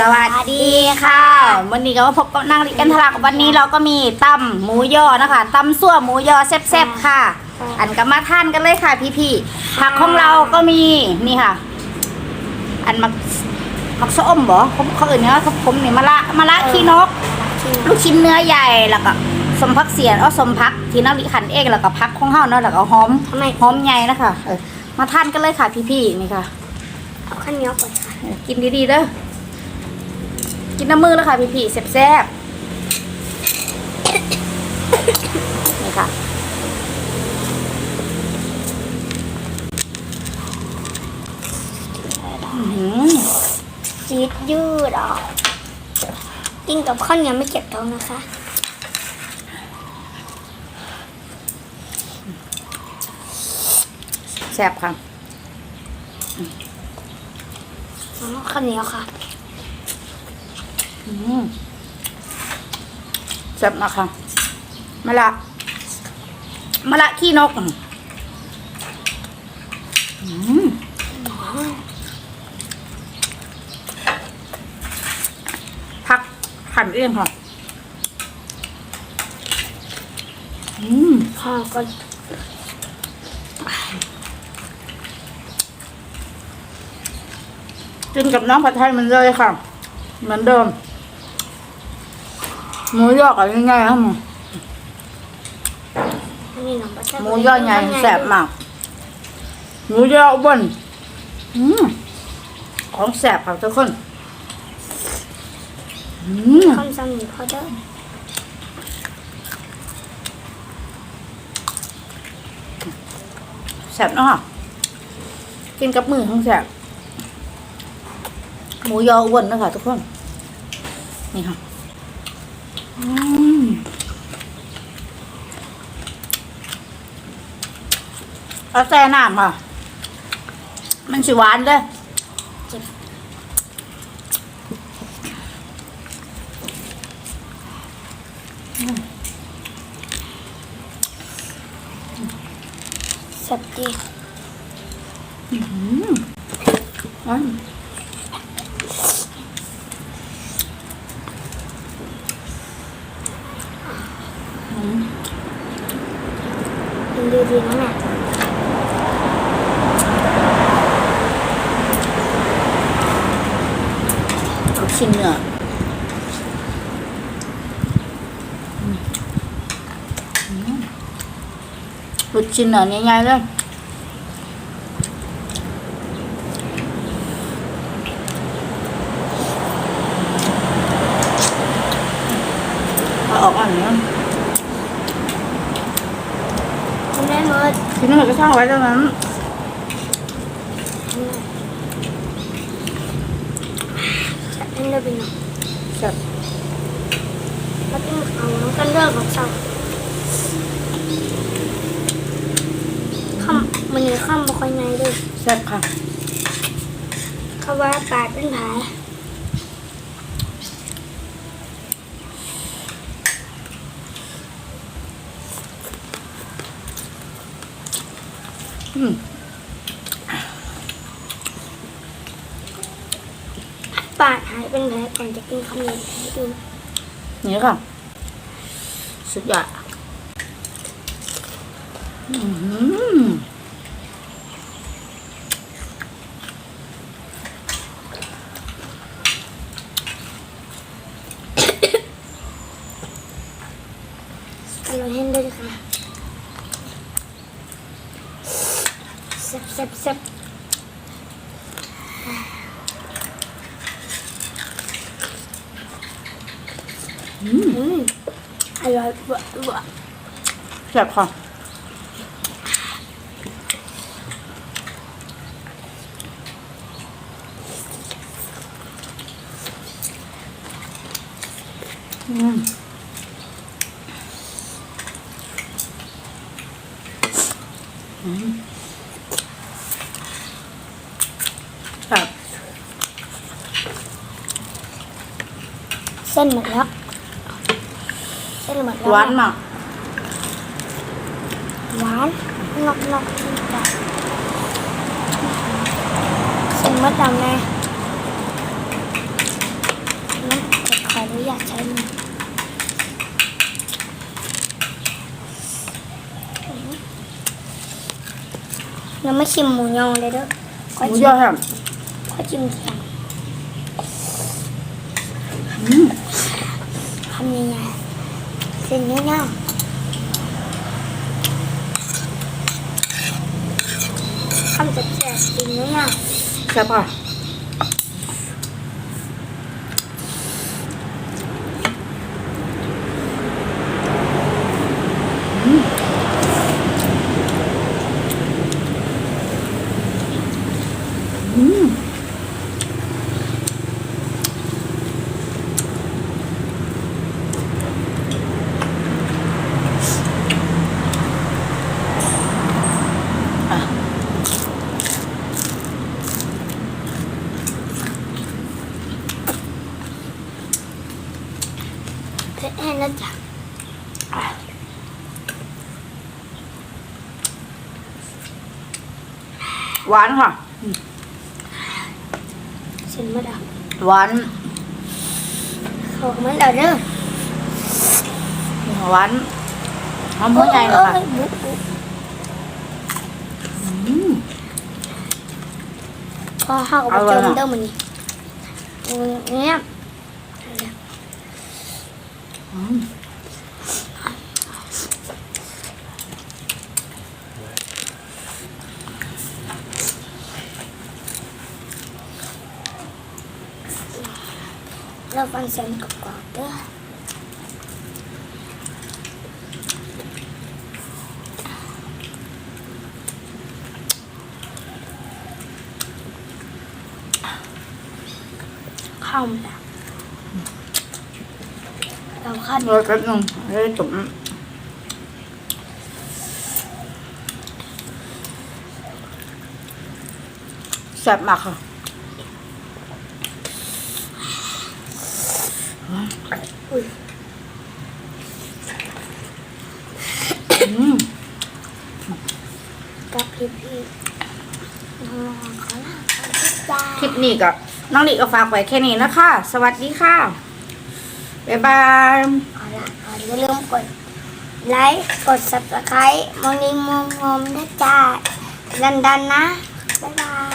สวัสดีค่ะ วันนี้ก็มาพบกับนางลิกันทลักวันนี้เราก็มีตำหมูยอนะคะตำซั่วหมูยอแซ่บๆค่ะ อันก็มาทานกันเลยค่ะ พี่ๆผักของเราก็มีนี่ค่ะ อันมักมักส้มบ่เขาเขาอื่นเนี่ยเขาผมนี่มะละมะละขี้นก ลูกชิ้นเนื้อใหญ่แล้วก็สมพักเสียนเอาสมพักที่นางลิขันเองแล้วก็พักของเฮาเนาะแล้วก็หอมทำไมหอมใหญ่นะคะเออมาทานกันเลยค่ะพี่ๆนี่ค่ะเอาข้าวเหนียวก่อนค่ะกินดีๆเด้อ กินน้ำมือแล้วค่ะพี่ๆแซ่บๆนี่ค่ะอื้อหือจีดยืดออกกินกับข้าวเหนียวไม่เจ็บท้องนะคะแซ่บค่ะอ๋อข้าวเหนียวค่ะอืม แซ่บมากค่ะมะละมะละขี้นกอืมพักหั่นเองค่ะอืมข้าวก่อนกินกับน้ำผัดไทยมันเลยค่ะ เหมือนเดิม หมูยอกับง่ายๆครับหมูอันนี้หนูก็จะหมูยอใหญ่แซ่บมากหมูยออ้วนอืมของแซ่บค่ะทุกคนอืมข้าวซาหมี่พอเด้อแซ่บเนาะกินกับมือของแซ่บหมูยออ้วนนะคะทุกคน นี่ค่ะอืม เอาแซ่น้ำค่ะ มันสิหวานเลยแซ่บดีอืม กินดีๆนะแม่ลูกชิ้นเนื้อลูกชิ้นเนื้อใหญ่ๆเลยเอออกอ่านนี้กินได้ หมดทีนี้เราก็ช่างไว้ตรงนั้นจะเล่นได้เป็นหนึ่งแซ่บแล้วก็เอาน้ำกันเลือกของเราข้ามมันนี่ข้ามบ่ค่อยไงเลยแซ่บค่ะเขาว่าปาดเป็นผา ปาดหายเป็นแผลก่อนจะกินข้าวเหนียวให้ดูนี่ค่ะ สุดยอดอืมอร่อยเห็นด้วยค่ะแซ่บแซ่บแซ่บ อืมอร่อยบะบะแซ่บค่ะอืมอืมครับ เส้นหมดแล้ว เส้นหมดแล้วหวานมากหวานนอกนอกที่จะเส้นมดดำแน่นูอยากใช้มือเราไม่ชิมหมูยองเลยเด้อหก็มูชิยอมแฮมก็ชิมทีหลังอืมทำยังไง เส้นเนี้ยๆทำจะแสบจริงเนี้ยแซ่บค่ะ เผ็ดแห้งแล้วจ้ะหวานค่ะชิมมาดับหวานเขาเหมือนเดิมเด้อหวานหอมหัวใจเลยค่ะเอ้ยบุ๊บบุ๊บอืมพอเข้ากับเอาเจเลยออะมันเดิมมันนี่เนี่ยอืมเราฟังเสีย งกรอบๆเด้อข้าว มันอะเราข้าวเลยแป๊บนึงเลยจุ่มแซ่บมากค่ะอุ้ยอืมกับพี่พี่น้องๆเขาล่ะขอบคุณจ้าคลิปนี้ก็น้องลิก็ฝากไว้แค่นี้นะคะ สวัสดีค่ะ บ๊ายบายเอาละเอาอย่าลืมกดไลค์กด subscribe มองนิงมองงมนะจ้าดันดันๆนะ บ๊ายบาย